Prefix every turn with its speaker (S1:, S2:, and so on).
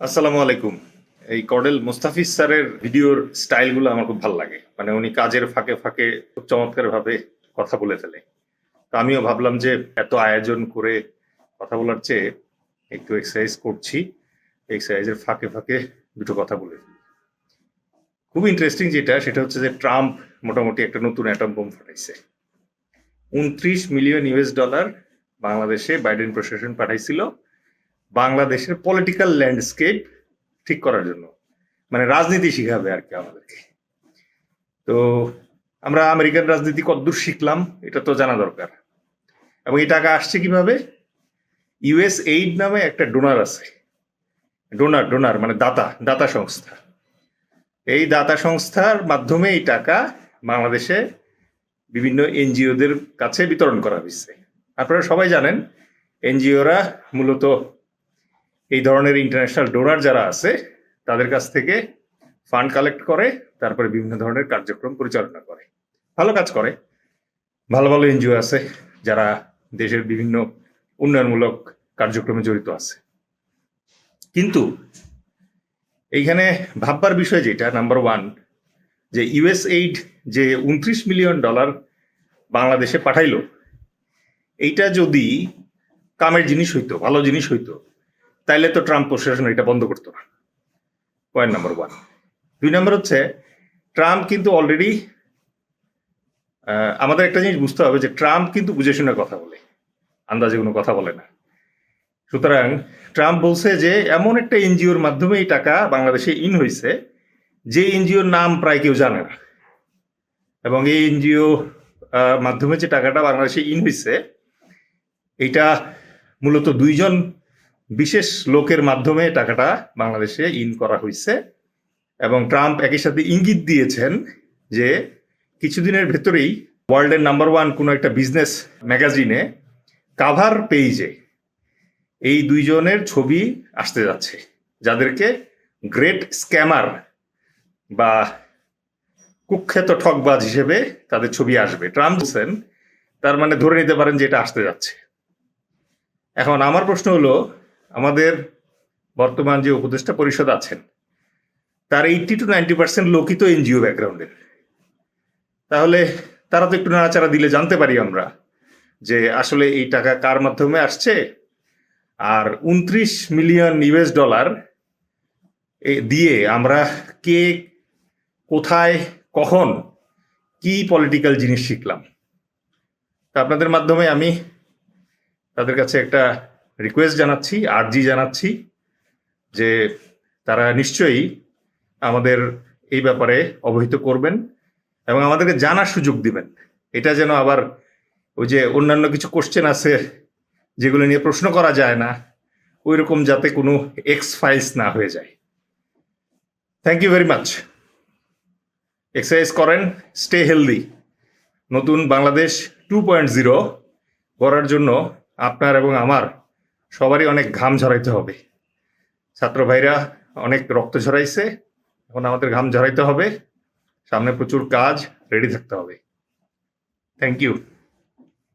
S1: আসসালামু আলাইকুম। এই কর্ডেল মুস্তাফিজ স্যারের ভিডিওর স্টাইলগুলো আমার খুব ভালো লাগে। মানে উনি কাজের ফাঁকে ফাঁকে খুব চমৎকার ভাবে কথা বলে ফেলে। তো আমিও ভাবলাম যে এত আয়োজন করে কথা বলার চেয়ে একটু এক্সারসাইজ করছি। এক্সারসাইজের ফাঁকে ফাঁকে দুটো কথা বলে ফেলি। খুব ইন্টারেস্টিং যেটা, সেটা হচ্ছে যে ট্রাম্প মোটামুটি একটা নতুন অ্যাটম বোম ফাটাইছে। উনত্রিশ মিলিয়ন ইউএস ডলার বাংলাদেশে বাইডেন প্রশাসন পাঠাইছিল। বাংলাদেশের পলিটিক্যাল ল্যান্ডস্কেপ ঠিক করার জন্য। মানে রাজনীতি শিখাবে আর কি আমাদেরকে। তো আমরা আমেরিকান রাজনীতি কতদূর শিখলাম, এটা তো জানা দরকার। এবং এই টাকা আসছে কীভাবে? ইউএস এইড নামে একটা ডোনার আছে। ডোনার ডোনার মানে দাতা দাতা সংস্থা। এই দাতা সংস্থার মাধ্যমে এই টাকা বাংলাদেশে বিভিন্ন এনজিওদের কাছে বিতরণ করা হয়েছে। আপনারা সবাই জানেন, এনজিওরা মূলত এই ধরনের ইন্টারন্যাশনাল ডোনার যারা আছে, তাদের কাছ থেকে ফান্ড কালেক্ট করে, তারপরে বিভিন্ন ধরনের কার্যক্রম পরিচালনা করে। ভালো কাজ করে। ভালো ভালো এনজিও আছে যারা দেশের বিভিন্ন উন্নয়নমূলক কার্যক্রমে জড়িত আছে। কিন্তু এইখানে ভাববার বিষয় যেটা নাম্বার ওয়ান যে ইউএস এইড যে উনত্রিশ মিলিয়ন ডলার বাংলাদেশে পাঠাইল, এইটা যদি কামের জিনিস হইতো, ভালো জিনিস হইতো তাইলে তো ট্রাম্প প্রশাসন এটা বন্ধ করতো না। পয়েন্ট নাম্বার ওয়ান দুই নম্বর হচ্ছে, ট্রাম্প কিন্তু অলরেডি আমাদের একটা জিনিস বুঝতে হবে যে ট্রাম্প কিন্তু বুঝে শুনে কথা বলে, আন্দাজে কোনো কথা বলে না। সুতরাং ট্রাম্প বলছে যে এমন একটা এনজিওর মাধ্যমে এই টাকা বাংলাদেশে ইন হয়েছে, যে এনজিওর নাম প্রায় কেউ জানে না। এবং এই এনজিও মাধ্যমে যে টাকাটা বাংলাদেশে ইন হয়েছে, এটা মূলত দুইজন বিশেষ লোকের মাধ্যমে টাকাটা বাংলাদেশে ইন করা হয়েছে এবং ট্রাম্প একই সাথে ইঙ্গিত দিয়েছেন যে কিছুদিনের ভেতরেই ওয়ার্ল্ডের নাম্বার ওয়ান কোনো একটা বিজনেস ম্যাগাজিনে কাভার পেইজে এই দুইজনের ছবি আসতে যাচ্ছে, যাদেরকে গ্রেট স্ক্যামার বা কুখ্যাত ঠকবাজ হিসেবে তাদের ছবি আসবে। ট্রাম্প বলছেন, তার মানে ধরে নিতে পারেন যে এটা আসতে যাচ্ছে। এখন আমার প্রশ্ন হলো আমাদের বর্তমান যে উপদেষ্টা পরিষদ আছেন, তার এইটটি টু নাইনটি পার্সেন্ট লোকই তো এনজিও ব্যাকগ্রাউন্ডের তাহলে তারা তো একটু নাড়াচাড়া দিলে জানতে পারি আমরা যে আসলে এই টাকা কার মাধ্যমে আসছে। আর উনত্রিশ মিলিয়ন ইউএস ডলার দিয়ে আমরা কে, কোথায়, কখন, কি পলিটিক্যাল জিনিস শিখলাম। তা আপনাদের মাধ্যমে আমি তাদের কাছে একটা রিকোয়েস্ট জানাচ্ছি আর্জি জানাচ্ছি যে তারা নিশ্চয়ই আমাদের এই ব্যাপারে অবহিত করবেন এবং আমাদেরকে জানার সুযোগ দিবেন। এটা যেন আবার ওই যে অন্যান্য কিছু কোশ্চেন আছে যেগুলো নিয়ে প্রশ্ন করা যায় না ওই রকম যাতে কোনো এক্স ফাইলস না হয়ে যায়। Thank you very much exercise করেন স্টে হেলদি নতুন বাংলাদেশ টু পয়েন্ট জিরো করার জন্য আপনার এবং আমার সবারই অনেক ঘাম ঝরাইতে হবে। ছাত্র ভাইরা অনেক রক্ত ঝরাইছে, এখন আমাদের ঘাম ঝরাইতে হবে। সামনে প্রচুর কাজ রেডি থাকতে হবে। Thank you